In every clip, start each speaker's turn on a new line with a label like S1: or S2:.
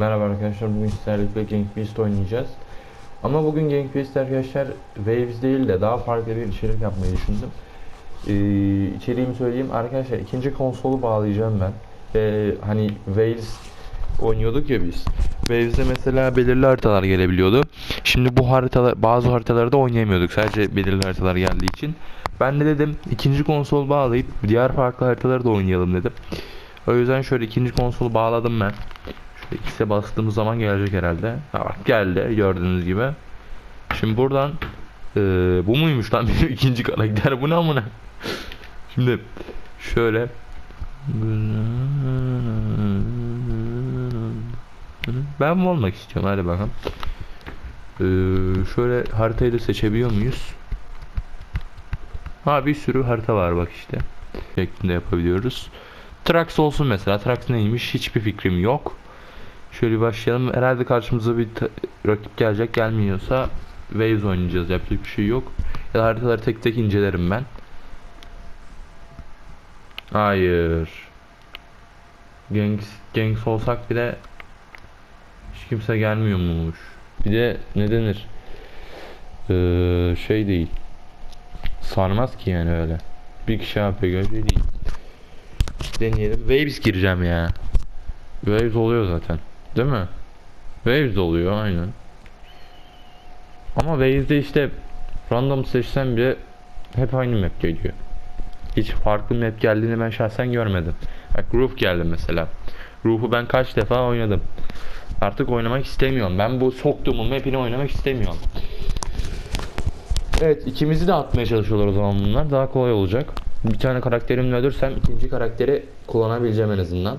S1: Merhaba arkadaşlar bugün sizlerle Gang Beast oynayacağız. Ama bugün Gang Beast arkadaşlar Waves değil de daha farklı bir içerik yapmayı düşündüm. Ee, içeriğimi söyleyeyim arkadaşlar ikinci konsolu bağlayacağım ben. Ve hani Waves oynuyorduk ya biz. Waves'de mesela belirli haritalar gelebiliyordu. Şimdi bu haritalar bazı haritalarda oynayamıyorduk sadece belirli haritalar geldiği için. Ben de dedim ikinci konsol bağlayıp diğer farklı haritaları da oynayalım dedim. O yüzden şöyle ikinci konsolu bağladım ben. X'e bastığımız zaman gelecek herhalde. Ha bak geldi gördüğünüz gibi. Şimdi buradan eee, bu muymuş lan benim ikinci karakter bu ne amına? Şimdi şöyle ben mi olmak istiyorum hadi bakalım. Eee, şöyle haritayı da seçebiliyor muyuz? Ha bir sürü harita var bak işte. Şeklinde yapabiliyoruz. Trax olsun mesela. Trax neymiş hiçbir fikrim yok. Şöyle başlayalım. Herhalde karşımıza bir rakip gelecek. Gelmiyorsa Waves oynayacağız. Yapacak bir şey yok. Ya haritaları tek tek incelerim ben. Hayır. Gangs, gangs olsak bile hiç kimse gelmiyormuş. Bir de ne denir? Ee, şey değil. Sarmaz ki yani öyle. Bir kişi yapıyor şey değil. Deneyelim. Waves gireceğim ya. Waves oluyor zaten. Değil mi? Waves oluyor aynen. Ama Waves'de işte random seçsem bile hep aynı map geliyor. Hiç farklı map geldiğini ben şahsen görmedim. Bak Roof geldi mesela. Roof'u ben kaç defa oynadım. Artık oynamak istemiyorum. Ben bu soktuğumun map'ini oynamak istemiyorum. Evet ikimizi de atmaya çalışıyorlar o zaman bunlar. Daha kolay olacak. Bir tane karakterimle ölürsem ikinci karakteri kullanabileceğim en azından.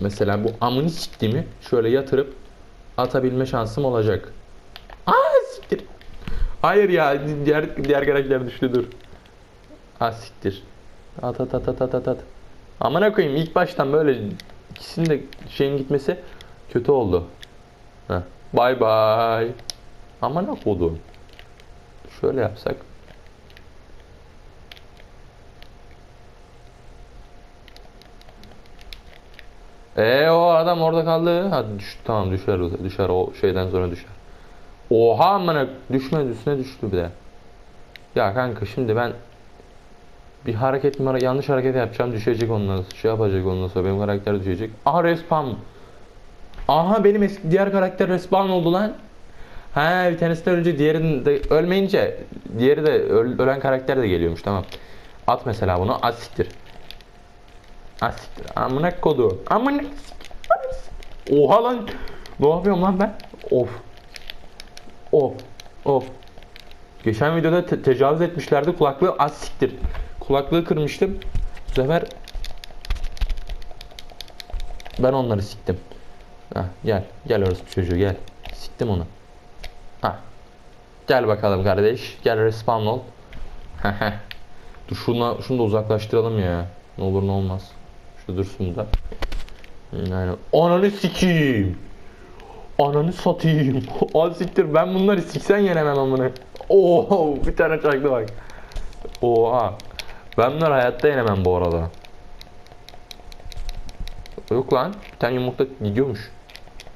S1: Mesela bu amını siktiğimi şöyle yatırıp atabilme şansım olacak. Aa siktir. Hayır ya diğer diğer karakter düştü dur. Aa siktir. At at at at at at at. Amına koyayım ilk baştan böyle ikisinin de şeyin gitmesi kötü oldu. Heh. Bye bye. Amına kodum. Şöyle yapsak. Ee o adam orada kaldı. Hadi düş, tamam düşer düşer o şeyden sonra düşer. Oha amına düşmedi üstüne düştü bir de. Ya kanka şimdi ben bir hareket mi yanlış hareket yapacağım düşecek ondan sonra şey yapacak ondan sonra benim karakter düşecek. Aha respawn. Aha benim eski diğer karakter respawn oldu lan. Ha bir tanesinden önce diğerinin de ölmeyince diğeri de öl- ölen karakter de geliyormuş tamam. At mesela bunu at. At siktir. Amına kodu. Amına Oha lan. Ne yapıyorum lan ben? Of. Of. Of. Geçen videoda te- tecavüz etmişlerdi kulaklığı az. Kulaklığı kırmıştım. Bu sefer ben onları siktim. Heh, gel. Gel orası çocuğu gel. Siktim onu. Ha. Gel bakalım kardeş. Gel respawn ol. Dur şunu, şunu da uzaklaştıralım ya. Ne olur ne olmaz. Şu dursun. Yani ananı sikeyim. Ananı satayım. Al siktir ben bunları siksen yenemem amına. Oo bir tane çaktı bak. Oha. Ben bunları hayatta yenemem bu arada. Yok lan. Bir tane yumurta gidiyormuş.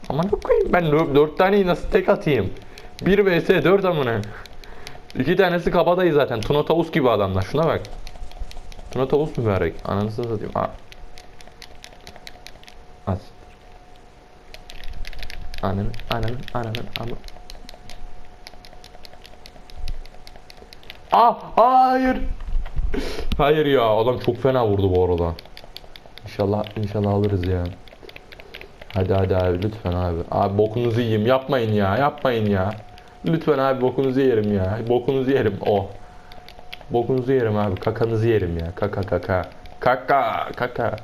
S1: Aman yok koyayım ben 4 taneyi nasıl tek atayım? 1 vs 4 amına. İki tanesi kabadayı zaten. Tuna tavus gibi adamlar. Şuna bak. Tuna tavus mübarek. Ananı satayım. Ha. Az. Ananı, ananı, ananı, ananı. Ah, hayır. Hayır ya, adam çok fena vurdu bu arada. İnşallah, inşallah alırız ya. Hadi hadi abi lütfen abi. Abi bokunuzu yiyeyim. Yapmayın ya. Yapmayın ya. Lütfen abi bokunuzu yerim ya. Bokunuzu yerim. Oh. Bokunuzu yerim abi. Kakanızı yerim ya. Kaka kaka. Kaka kaka.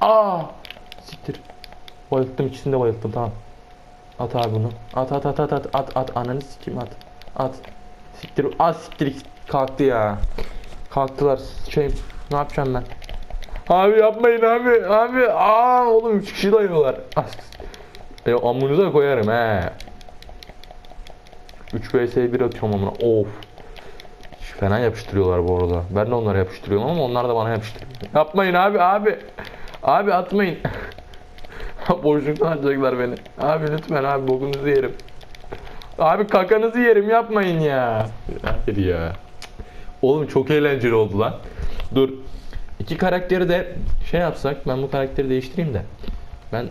S1: Aa! Siktir. Bayılttım ikisini de bayılttım tamam. At abi bunu. At at at at at at at ananı sikeyim at. At. Siktir. At siktir kalktı ya. Kalktılar. Şey ne yapacağım ben? Abi yapmayın abi. Abi aa oğlum 3 kişi dayıyorlar. E amınıza koyarım he. 3 vs 1 atıyorum amına. Of. Fena yapıştırıyorlar bu arada. Ben de onlara yapıştırıyorum ama onlar da bana yapıştırıyor. Yapmayın abi abi. Abi atmayın. Boşluktan atacaklar beni. Abi lütfen abi bokunuzu yerim. Abi kakanızı yerim yapmayın ya. Hayır ya. Oğlum çok eğlenceli oldu lan. Dur. İki karakteri de şey yapsak ben bu karakteri değiştireyim de. Ben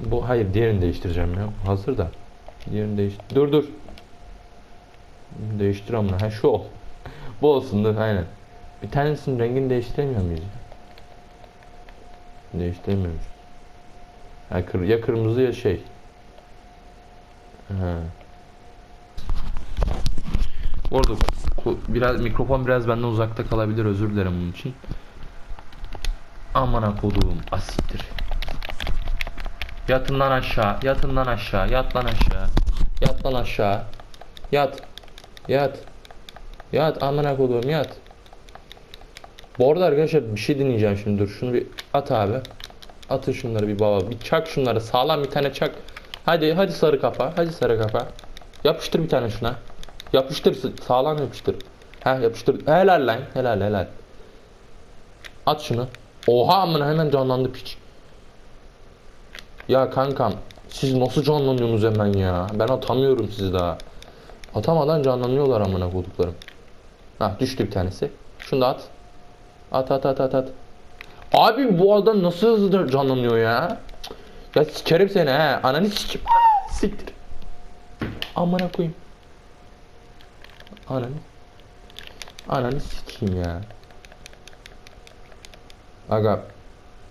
S1: bu hayır diğerini değiştireceğim ya. Hazır da. Diğerini değiş. Dur dur. Değiştir amına. Ha şu ol. bu olsun dur aynen. Bir tanesinin rengini değiştiremiyor muyuz? Değiştiremiyoruz. Ya, kır, ya kırmızı ya şey. Ha. Bu biraz mikrofon biraz benden uzakta kalabilir özür dilerim bunun için. Amına koduğum asittir. Yatın lan aşağı, yatın lan aşağı, yat lan aşağı. Yat lan aşağı. Yat. Yat. Yat amına koduğum yat. Bu arada arkadaşlar bir şey dinleyeceğim şimdi dur. Şunu bir at abi. Atın şunları bir baba. Bir çak şunları. Sağlam bir tane çak. Hadi hadi sarı kafa. Hadi sarı kafa. Yapıştır bir tane şuna. Yapıştır sağlam yapıştır. Ha yapıştır. Helal lan. Helal helal. At şunu. Oha amına hemen canlandı piç. Ya kankam siz nasıl canlanıyorsunuz hemen ya? Ben atamıyorum sizi daha. Atamadan canlanıyorlar amına koduklarım. Ha düştü bir tanesi. Şunu da at. At at at at at. Abi bu adam nasıl hızlı canlanıyor ya? Ya sikerim seni he. Ananı sikim. Siktir. Amına koyayım. Ananı. Ananı sikeyim ya. Aga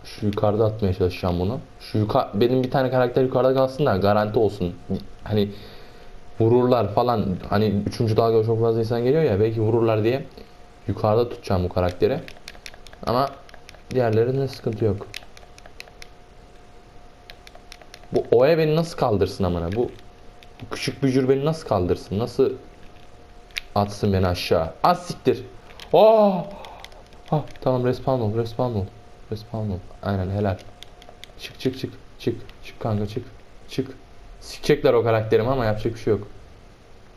S1: şu yukarıda atmaya çalışacağım bunu. Şu yuka benim bir tane karakter yukarıda kalsın da garanti olsun. Hani vururlar falan. Hani üçüncü dalga çok fazla insan geliyor ya belki vururlar diye yukarıda tutacağım bu karakteri. Ama diğerlerinde sıkıntı yok. Bu Oya beni nasıl kaldırsın amına? Bu, küçük bücür beni nasıl kaldırsın? Nasıl atsın beni aşağı? Az siktir. Oh! Ah, tamam respawn ol, respawn ol. Respawn ol. Aynen helal. Çık çık çık. Çık. Çık kanka çık. Çık. Sikecekler o karakterimi ama yapacak bir şey yok.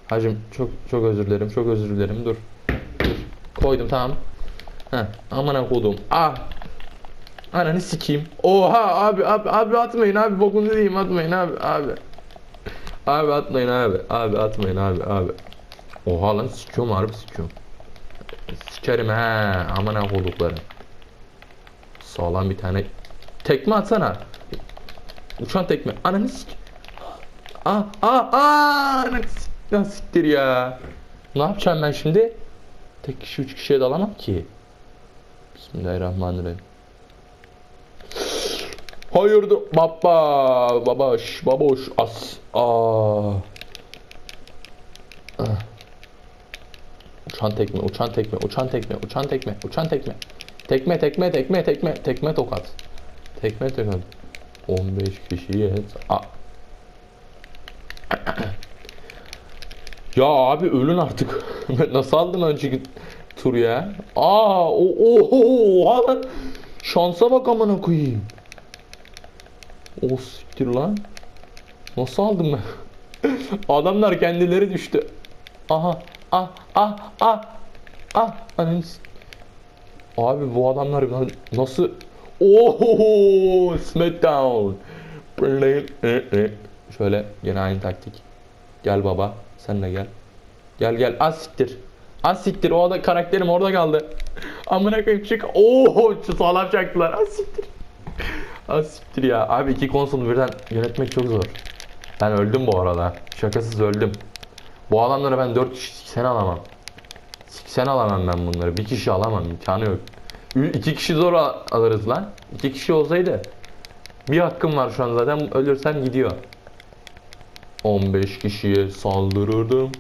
S1: Hacım çok çok özür dilerim. Çok özür dilerim. Dur. Dur. Koydum tamam. Heh. Amına kodum. Ah. Ananı sikeyim. Oha abi abi abi atmayın abi bokunuzu diyeyim atmayın abi abi. Abi atmayın abi. Abi atmayın abi abi. Oha lan sikiyorum harbi sikiyorum. Sikerim he amına koduklarım. Sağlam bir tane tekme atsana. Uçan tekme. Ananı sik. Aa aa aa ananı sik. Ya siktir ya. Ne yapacağım ben şimdi? Tek kişi üç kişiye dalamam ki. Bismillahirrahmanirrahim. Hayırdır baba babaş baboş as aa. Uçan tekme, uçan tekme, uçan tekme, uçan tekme, uçan tekme. Tekme, tekme, tekme, tekme, tekme tokat. Tekme tokat. 15 kişiye. A ya abi ölün artık. Nasıl aldım önceki tur ya? Aa, o o oha lan. Şansa bak amına koyayım. O siktir lan. Nasıl aldım ben? Adamlar kendileri düştü. Aha, ah, ah, ah, ah. Ananı s- Abi bu adamlar na- nasıl... Oho, Smackdown. Şöyle yine aynı taktik. Gel baba, sen de gel. Gel gel, az siktir. Az siktir, o da karakterim orada kaldı. Amına koyayım çık. Oho, şu sağlam çaktılar. Az siktir. Az siktir ya. Abi iki konsol birden yönetmek çok zor. Ben öldüm bu arada. Şakasız öldüm. Bu adamları ben 4 kişi sen alamam. Sen alamam ben bunları. Bir kişi alamam. imkanı yok. Ü- İki kişi zor al- alırız lan. İki kişi olsaydı. Bir hakkım var şu an zaten. Ölürsem gidiyor. 15 kişiye saldırırdım.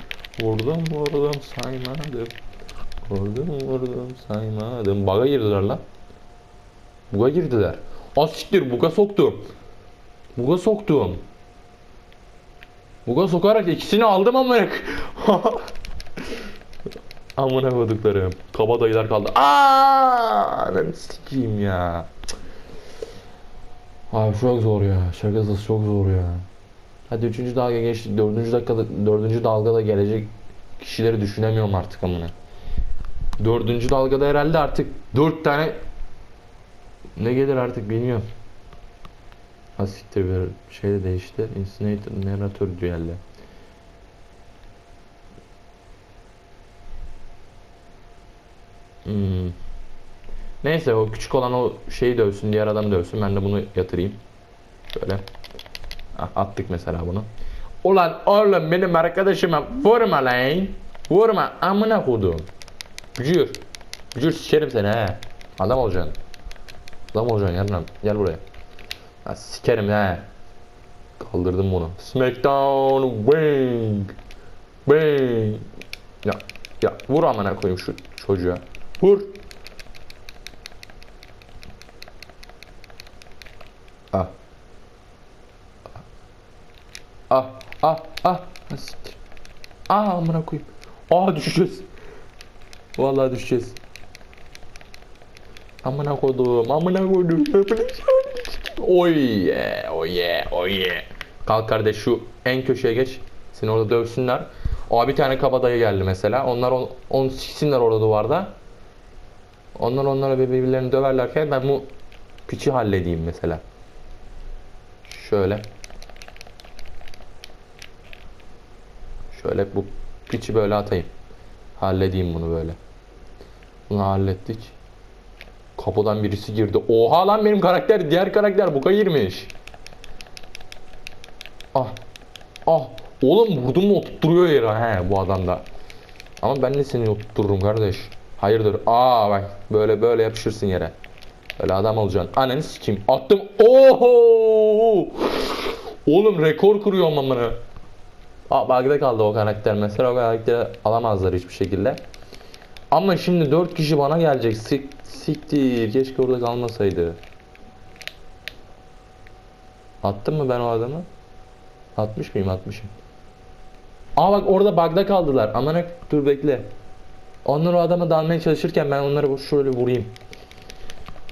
S1: Vurdum vurdum saymadım. Vurdum vurdum saymadım. Baga girdiler lan. Buga girdiler. Az siktir buga soktum. Buga soktum. Buga sokarak ikisini aldım amına. amına koduklarım. Kaba dayılar kaldı. Aa, ben sikeyim ya. Abi çok zor ya. Şakasız çok zor ya. Hadi üçüncü dalga geçtik. Dördüncü dakikada, dördüncü dalgada gelecek kişileri düşünemiyorum artık amına. Dördüncü dalgada herhalde artık dört tane ne gelir artık bilmiyorum. Asiktir bir şey de değişti. Incinerator Narrator geldi. Hmm. Neyse o küçük olan o şeyi dövsün, diğer adamı dövsün. Ben de bunu yatırayım. Şöyle. Ah, attık mesela bunu. Ulan oğlum benim arkadaşıma vurma lan. Vurma amına kodum. Bücür. Bücür sikerim seni he. Adam olacaksın. Adam olacaksın yarın Gel buraya. Ha, sikerim he. Kaldırdım bunu. Smackdown Wing. Wing. Ya ya vur amına koyayım şu çocuğa. Vur. Ah. Ah ah ah. Ah. Ah amına koyayım. Ah düşeceğiz. Vallahi düşeceğiz. Amına koydum, amına koydum. Oy yeah, oy yeah, oy yeah. Kalk kardeş şu en köşeye geç. Seni orada dövsünler. Aa bir tane kabadayı geldi mesela. Onlar on, onu siksinler orada duvarda. Onlar onlara birbirlerini döverlerken ben bu piçi halledeyim mesela. Şöyle. Şöyle bu piçi böyle atayım. Halledeyim bunu böyle. Bunu hallettik. Kapıdan birisi girdi. Oha lan benim karakter diğer karakter buka girmiş. Ah. Ah. Oğlum vurdum mu oturturuyor yere he bu adamda. Ama ben de seni oturtururum kardeş. Hayırdır? Aa bak böyle böyle yapışırsın yere. Öyle adam olacaksın. Ananı sikeyim. Attım. Oho! Oğlum rekor kuruyor amına. Aa bug'da kaldı o karakter. Mesela o karakteri alamazlar hiçbir şekilde. Ama şimdi 4 kişi bana gelecek. Sik, siktir. Keşke orada kalmasaydı. Attım mı ben o adamı? Atmış mıyım? Atmışım. Aa bak orada bug'da kaldılar. Aman dur bekle. Onlar o adama dalmaya çalışırken ben onları şöyle vurayım.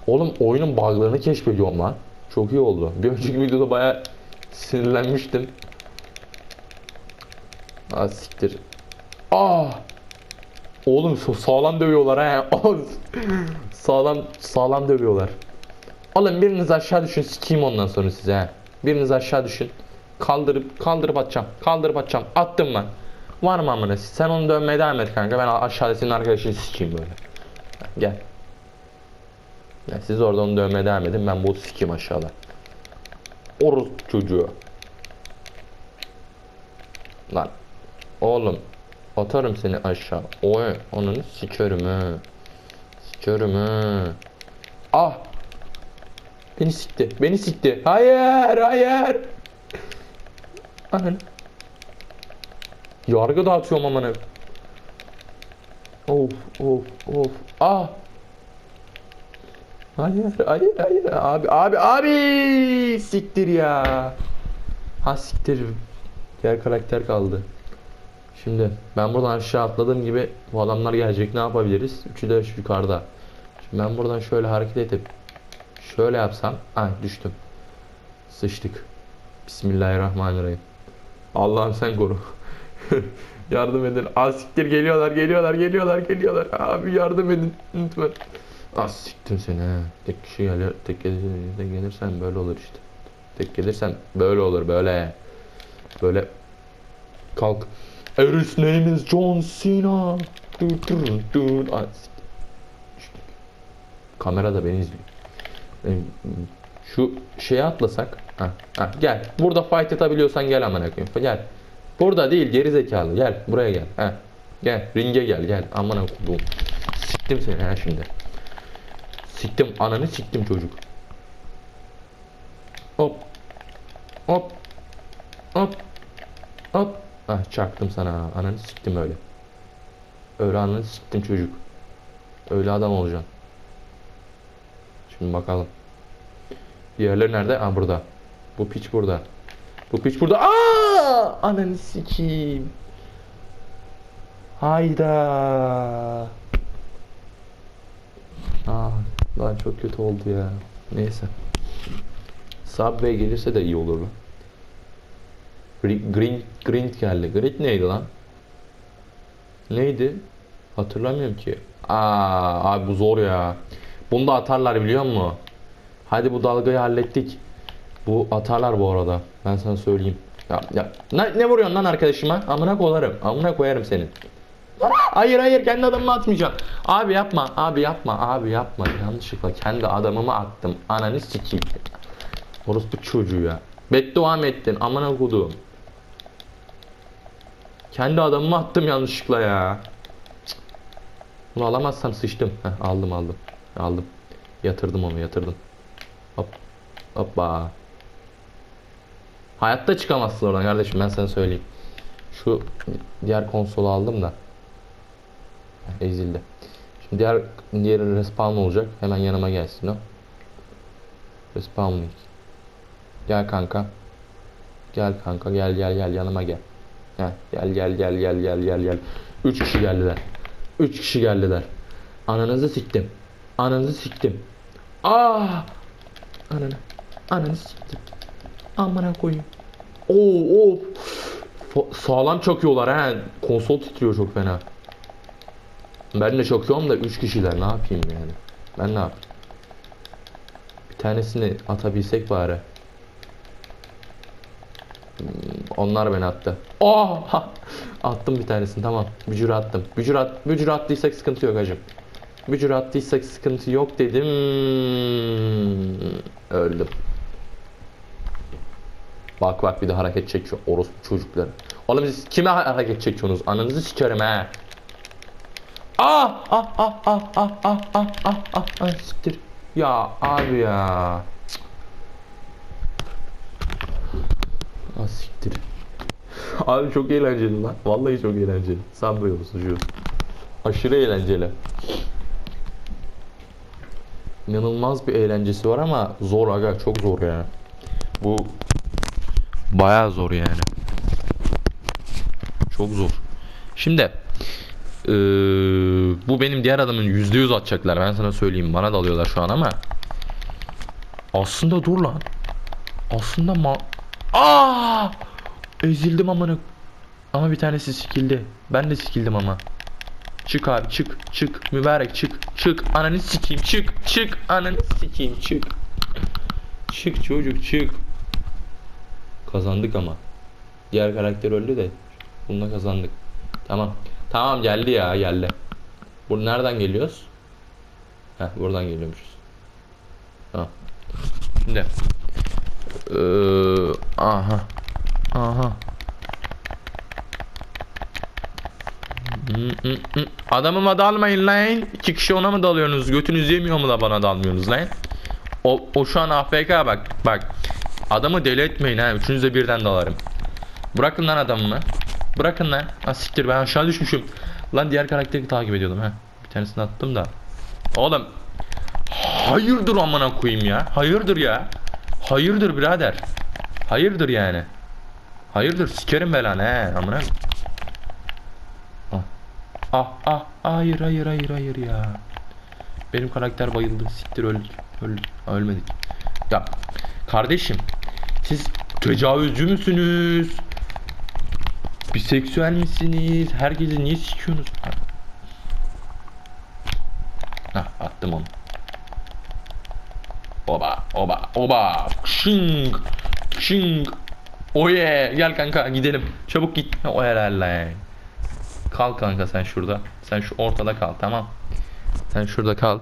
S1: Oğlum oyunun bug'larını keşfediyorum lan. Çok iyi oldu. Bir önceki videoda baya sinirlenmiştim. Aa siktir. Aa! Oğlum şu sağlam dövüyorlar ha. sağlam sağlam dövüyorlar. Alın biriniz aşağı düşün sikeyim ondan sonra size ha. Biriniz aşağı düşün. Kaldırıp kaldırıp atacağım. Kaldırıp atacağım. Attım ben. Var mı amına? Sen onu dövmeye devam et kanka. Ben aşağıda senin arkadaşını sikeyim böyle. Gel. Ya siz orada onu dövmeye devam edin. Ben bu sikeyim aşağıda. Orus çocuğu. Lan. Oğlum. Atarım seni aşağı. Oy. Onun sikerim he. Sikerim he. Ah. Beni sikti. Beni sikti. Hayır. Hayır. Ananı. Yargı dağıtıyorum amanı. Of of of. Ah. Hayır hayır hayır abi abi abi siktir ya. Ha siktir. Diğer karakter kaldı. Şimdi ben buradan aşağı atladığım gibi bu adamlar gelecek ne yapabiliriz? Üçü de yukarıda. Şimdi ben buradan şöyle hareket edip şöyle yapsam ay düştüm. Sıçtık. Bismillahirrahmanirrahim. Allah'ım sen koru. yardım edin. Az siktir geliyorlar geliyorlar geliyorlar geliyorlar. Abi yardım edin lütfen. Az siktim seni ha. Tek kişi gelir, tek gelirsen gelirsen böyle olur işte. Tek gelirsen böyle olur böyle. Böyle kalk. Eris name is John Cena. Kamera da beni izliyor. Şu şeye atlasak. Ha, ha, gel. Burada fight atabiliyorsan gel amına koyayım. Gel. Burada değil geri zekalı. Gel buraya gel. Ha. Gel ringe gel gel. Amına koyduğum. Siktim seni ha şimdi. Siktim ananı siktim çocuk. Hop. Hop. Hop. Hop. Ah çaktım sana. Ananı siktim öyle. Öyle ananı siktim çocuk. Öyle adam olacaksın. Şimdi bakalım. Diğerleri nerede? Aa burada. Bu piç burada. Bu piç burada. Aa! Ananı sikeyim. Hayda. Aa, lan çok kötü oldu ya. Neyse. Subway gelirse de iyi olur lan. Gre- Green, Green geldi. Green neydi lan? Neydi? Hatırlamıyorum ki. Aa, abi bu zor ya. Bunu da atarlar biliyor musun? Hadi bu dalgayı hallettik. Bu atarlar bu arada. Ben sana söyleyeyim. Ya, ya. Ne, ne vuruyorsun lan arkadaşıma? Amına koyarım. Amına koyarım senin. Hayır hayır kendi adamımı atmayacağım. Abi yapma. Abi yapma. Abi yapma. Yanlışlıkla kendi adamımı attım. Ananı sikeyim. Orospu çocuğu ya. Beddua mı ettin? Amına kodum. Kendi adamımı attım yanlışlıkla ya. Bunu alamazsam sıçtım. Heh, aldım aldım. Aldım. Yatırdım onu yatırdım. Hop. Hoppa. Hayatta çıkamazsın oradan kardeşim ben sana söyleyeyim. Şu diğer konsolu aldım da. Ezildi. Şimdi diğer diğer respawn olacak. Hemen yanıma gelsin o. Respawning. Gel kanka. Gel kanka gel gel gel yanıma gel. Heh, gel gel gel gel gel gel gel. Üç kişi geldiler. Üç kişi geldiler. Ananızı siktim. Ananızı siktim. Ah! Ananı. Ananı siktim. Amına koyayım. Oo, oo. Sağlam çakıyorlar ha. Konsol titriyor çok fena. Ben de çakıyorum da 3 kişiler ne yapayım yani. Ben ne yapayım? Bir tanesini atabilsek bari. Hmm, Onlar beni attı. Oh! Attım bir tanesini tamam. Bücür attım. Bücür, at, bücür attıysak sıkıntı yok hacım. Bücür attıysak sıkıntı yok dedim. Öldüm. Bak bak bir de hareket çekiyor orospu çocukları. Oğlum siz kime ha- hareket çekiyorsunuz? Ananızı sikerim he. Ah ah ah ah ah ah ah ah ah ah siktir. Ya abi ya. Cık. Ah siktir. Abi çok eğlenceli lan. Vallahi çok eğlenceli. Sanmıyor musun şu? Aşırı eğlenceli. İnanılmaz bir eğlencesi var ama zor aga çok zor yani. Bu bayağı zor yani. Çok zor. Şimdi eee, bu benim diğer adamın %100 atacaklar. Ben sana söyleyeyim. Bana dalıyorlar şu an ama aslında dur lan. Aslında ma Aa! Ezildim amına. Ama bir tanesi sikildi. Ben de sikildim ama. Çık abi çık çık mübarek çık çık ananı sikeyim çık çık ananı sikeyim çık. Çık çocuk çık. Kazandık ama. Diğer karakter öldü de bununla kazandık. Tamam. Tamam geldi ya geldi. Bu nereden geliyoruz? Heh buradan geliyormuşuz. Tamam. Şimdi. Ee, aha. Aha. Hı, hı, hı. Adamıma dalmayın lan. İki kişi ona mı dalıyorsunuz? Götünüz yemiyor mu da bana dalmıyorsunuz lan? O, o şu an AFK bak. Bak. Adamı deli etmeyin ha. Üçünüz de birden dalarım. Bırakın lan adamımı. Bırakın lan. Ha siktir ben aşağı düşmüşüm. Lan diğer karakteri takip ediyordum ha. Bir tanesini attım da. Oğlum. Hayırdır amına koyayım ya. Hayırdır ya. Hayırdır birader. Hayırdır yani. Hayırdır sikerim belanı he amına. Ah. Ah ah hayır hayır hayır hayır ya. Benim karakter bayıldı. Siktir öldük. Öldük. Ha, ölmedik. Ya kardeşim siz tecavüzcü müsünüz? Biseksüel misiniz? Herkesi niye sikiyorsunuz? Ha. Attım onu. Oba oba oba. Şing. Şing. Oye gel kanka gidelim. Çabuk git. O lan. Kal kanka sen şurada. Sen şu ortada kal tamam. Sen şurada kal.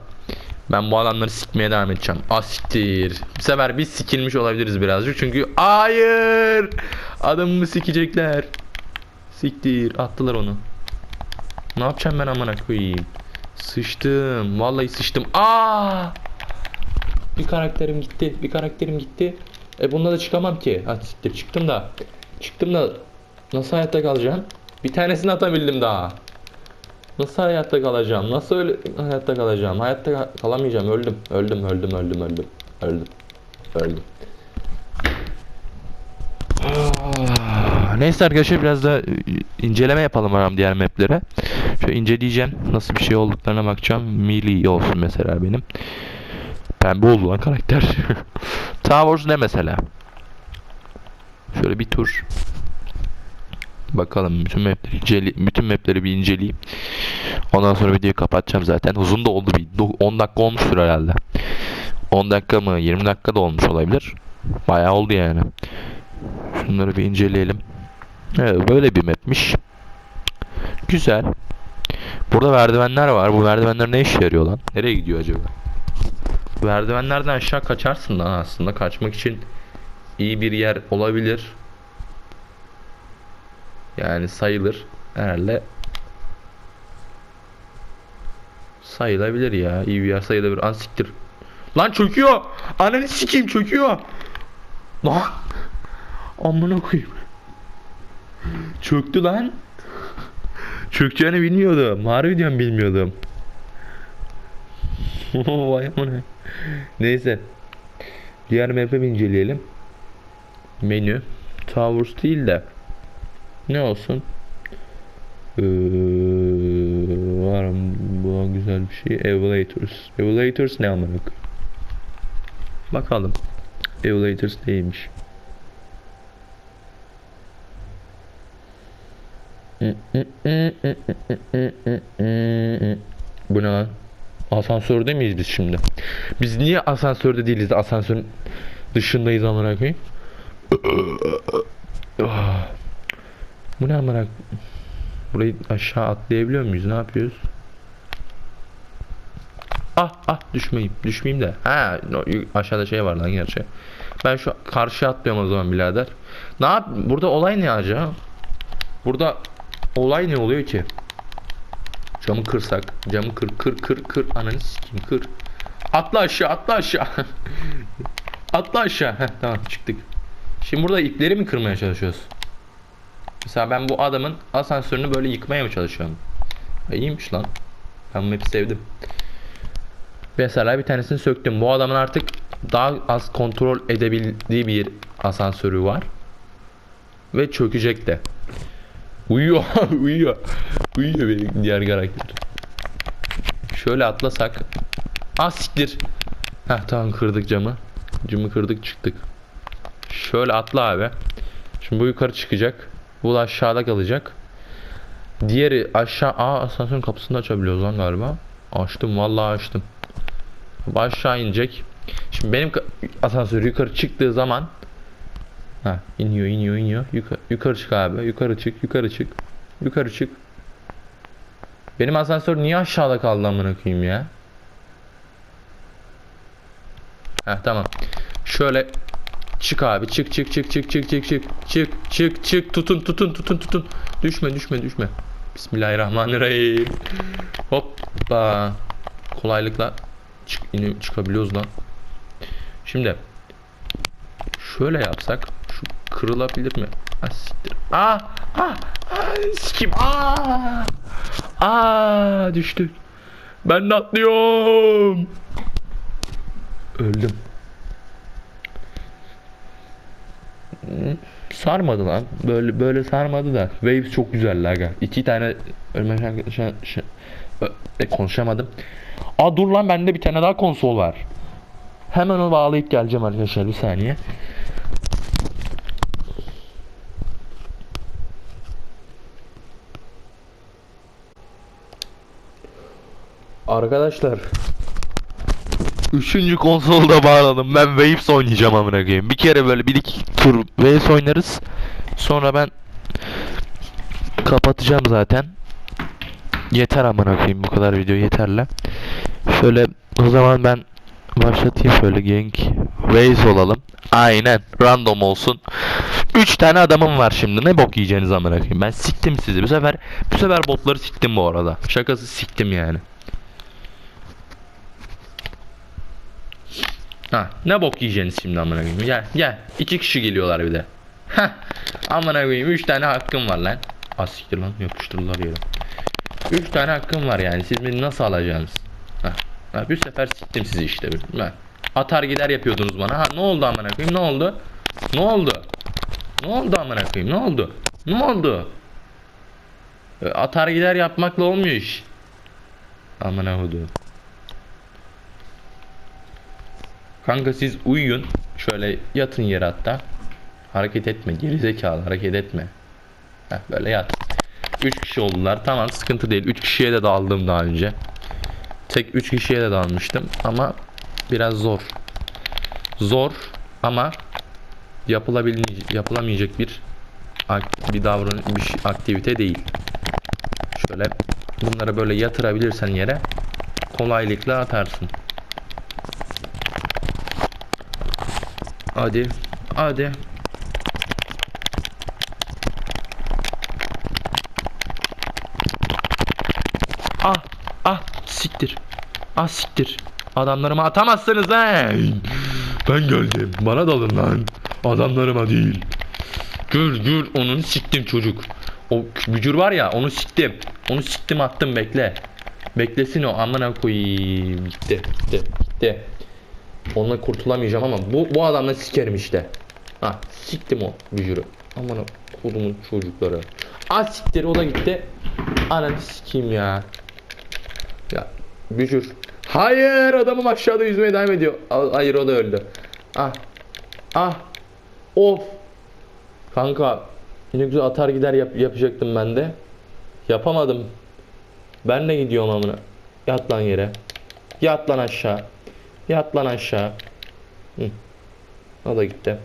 S1: Ben bu adamları sikmeye devam edeceğim. Asiktir. Bu sefer biz sikilmiş olabiliriz birazcık. Çünkü hayır. Adamımı sikecekler. Siktir. Attılar onu. Ne yapacağım ben amına koyayım? Sıçtım. Vallahi sıçtım. Aa! Bir karakterim gitti. Bir karakterim gitti. E bunda da çıkamam ki. Ha siktir çıktım da. Çıktım da nasıl hayatta kalacağım? Bir tanesini atabildim daha. Nasıl hayatta kalacağım? Nasıl öyle hayatta kalacağım? Hayatta ka- kalamayacağım. Öldüm. Öldüm, öldüm, öldüm, öldüm. Öldüm. Öldüm. Ah, Neyse arkadaşlar biraz da e, inceleme yapalım aram diğer maplere. Şöyle inceleyeceğim. Nasıl bir şey olduklarına bakacağım. Melee olsun mesela benim. Pembe oldu lan karakter. Star Wars ne mesela? Şöyle bir tur. Bakalım bütün mapleri incele bütün mapleri bir inceleyeyim. Ondan sonra videoyu kapatacağım zaten. Uzun da oldu bir do- 10 dakika olmuştur herhalde. 10 dakika mı 20 dakika da olmuş olabilir. Bayağı oldu yani. Şunları bir inceleyelim. Evet böyle bir mapmiş. Güzel. Burada merdivenler var. Bu merdivenler ne işe yarıyor lan? Nereye gidiyor acaba? Merdivenlerden aşağı kaçarsın lan aslında. Kaçmak için iyi bir yer olabilir. Yani sayılır. Herhalde sayılabilir ya. İyi bir yer sayılabilir. An siktir. Lan çöküyor. Ananı sikeyim çöküyor. Lan. Amına koyayım. Çöktü lan. Çökeceğini bilmiyordum. Harbi diyorum bilmiyordum. Vay amına. Neyse. Diğer map'e bir inceleyelim. Menü. Towers değil de. Ne olsun? Ee, var mı bu güzel bir şey? Evaluators. Evaluators ne koyayım? Bakalım. Evaluators neymiş? Bu ne lan? Asansörde miyiz biz şimdi? Biz niye asansörde değiliz de asansörün dışındayız amına koyayım? Bu ne amına? Burayı aşağı atlayabiliyor muyuz? Ne yapıyoruz? Ah ah düşmeyeyim. Düşmeyeyim de. Ha no, aşağıda şey var lan gerçi. Ben şu karşıya atlıyorum o zaman birader. Ne yap? Burada olay ne acaba? Burada olay ne oluyor ki? Camı kırsak. Camı kır kır kır kır. Ananı sikeyim kır. Atla aşağı atla aşağı. atla aşağı. Heh, tamam çıktık. Şimdi burada ipleri mi kırmaya çalışıyoruz? Mesela ben bu adamın asansörünü böyle yıkmaya mı çalışıyorum? E, iyiymiş lan. Ben bu map'i sevdim. Mesela bir tanesini söktüm. Bu adamın artık daha az kontrol edebildiği bir asansörü var. Ve çökecek de. Uyuyor, uyuyor. Uyuyor benim diğer karakter. Şöyle atlasak. Ah siktir. Heh tamam kırdık camı. Camı kırdık çıktık. Şöyle atla abi. Şimdi bu yukarı çıkacak. Bu da aşağıda kalacak. Diğeri aşağı. Aa asansörün kapısını da açabiliyoruz lan galiba. Açtım vallahi açtım. Bu aşağı inecek. Şimdi benim asansör yukarı çıktığı zaman Ha iniyor iniyor iniyor. Yukarı, yukarı çık abi. Yukarı çık yukarı çık. Yukarı çık. Benim asansör niye aşağıda kaldı amına koyayım ya? Heh tamam. Şöyle çık abi. Çık çık çık çık çık çık çık. Çık çık çık tutun tutun tutun tutun. Düşme düşme düşme. Bismillahirrahmanirrahim. Hoppa. Kolaylıkla çık, inip çıkabiliyoruz lan. Şimdi şöyle yapsak kırılabilir mi? Ah siktir. Aa! Ah! Sikim! Aa! Aa! Düştü. Ben atlıyorum. Öldüm. Hmm, Sarmadı lan. Böyle böyle sarmadı da. Waves çok güzel aga. İki tane ölme e, konuşamadım. Aa dur lan bende bir tane daha konsol var. Hemen onu bağlayıp geleceğim arkadaşlar bir saniye. Arkadaşlar Üçüncü konsolu da bağladım. Ben Waves oynayacağım amına koyayım. Bir kere böyle bir iki tur Waves oynarız. Sonra ben kapatacağım zaten. Yeter amına koyayım bu kadar video yeterli. Şöyle o zaman ben başlatayım şöyle Genk Waze olalım. Aynen random olsun. 3 tane adamım var şimdi. Ne bok yiyeceğiniz amına koyayım. Ben siktim sizi. Bu sefer bu sefer botları siktim bu arada. Şakası siktim yani. Ha, ne bok yiyeceğiniz şimdi amına koyayım. Gel gel. İki kişi geliyorlar bir de. Heh. Amına koyayım 3 tane hakkım var lan. Az siktir lan yapıştırdılar yere. 3 tane hakkım var yani. Siz beni nasıl alacaksınız? Ha. ha bir sefer siktim sizi işte. Ben. Atar gider yapıyordunuz bana. Ha ne oldu amına koyayım? Ne oldu? Ne oldu? Ne oldu amına koyayım? Ne oldu? Ne oldu? E, Atar gider yapmakla olmuyor iş. Amına koyduğum. Kanka siz uyuyun. Şöyle yatın yere hatta. Hareket etme. Gerizekalı hareket etme. Heh, böyle yat. 3 kişi oldular. Tamam sıkıntı değil. 3 kişiye de daldım daha önce. Tek 3 kişiye de dalmıştım ama biraz zor. Zor. Ama yapılabilecek yapılamayacak bir bir davran bir aktivite değil. Şöyle bunları böyle yatırabilirsen yere kolaylıkla atarsın. Hadi. Hadi. Ah, ah, siktir. Ah siktir. Adamlarıma atamazsınız lan. Ben geldim. Bana dalın lan. Adamlarıma değil. Gül gül onun siktim çocuk. O bücür var ya onu siktim. Onu siktim attım bekle. Beklesin o amına koyayım. Gitti gitti gitti. Onunla kurtulamayacağım ama bu, bu adamla sikerim işte. Ha siktim o bücürü. Amına kodumun çocukları. Ah siktir o da gitti. Ananı sikeyim ya. Ya bücür. Hayır adamım aşağıda yüzmeye devam ediyor. Hayır o da öldü. Ah. Ah. Of. Kanka ne güzel atar gider yap- yapacaktım ben de. Yapamadım. Ben de gidiyorum amına. Yat lan yere. Yat lan aşağı. Yat lan aşağı. Hı. O da gitti.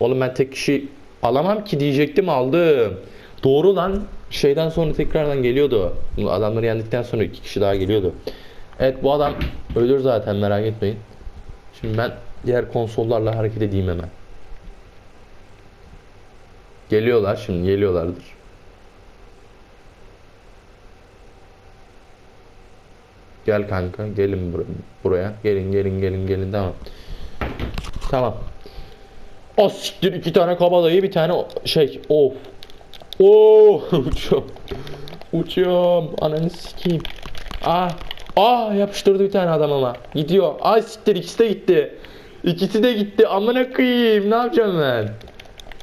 S1: Oğlum ben tek kişi alamam ki diyecektim aldım. Doğru lan. Şeyden sonra tekrardan geliyordu. Adamları yendikten sonra iki kişi daha geliyordu. Evet bu adam ölür zaten merak etmeyin. Şimdi ben diğer konsollarla hareket edeyim hemen. Geliyorlar şimdi geliyorlardır. Gel kanka gelin bur- buraya. Gelin gelin gelin gelin tamam. Tamam. O siktir iki tane kabadayı bir tane şey of. Oo uçuyorum. Uçuyorum. Ananı sikeyim. Ah. Ah yapıştırdı bir tane adam ama. Gidiyor. Ay siktir ikisi de gitti. İkisi de gitti. Amına koyayım. Ne yapacağım ben?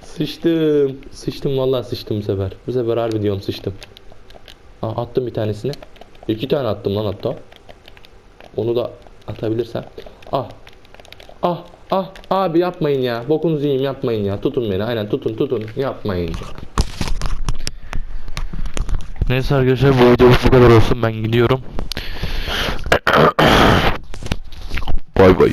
S1: Sıçtım. Sıçtım vallahi sıçtım bu sefer. Bu sefer harbi diyorum sıçtım. Ah attım bir tanesini. İki tane attım lan hatta. Onu da atabilirsem. Ah. Ah ah abi yapmayın ya. Bokunuzu yiyeyim yapmayın ya. Tutun beni. Aynen tutun tutun. Yapmayın. Neyse arkadaşlar bu videoluk bu kadar olsun. Ben gidiyorum. bay bay.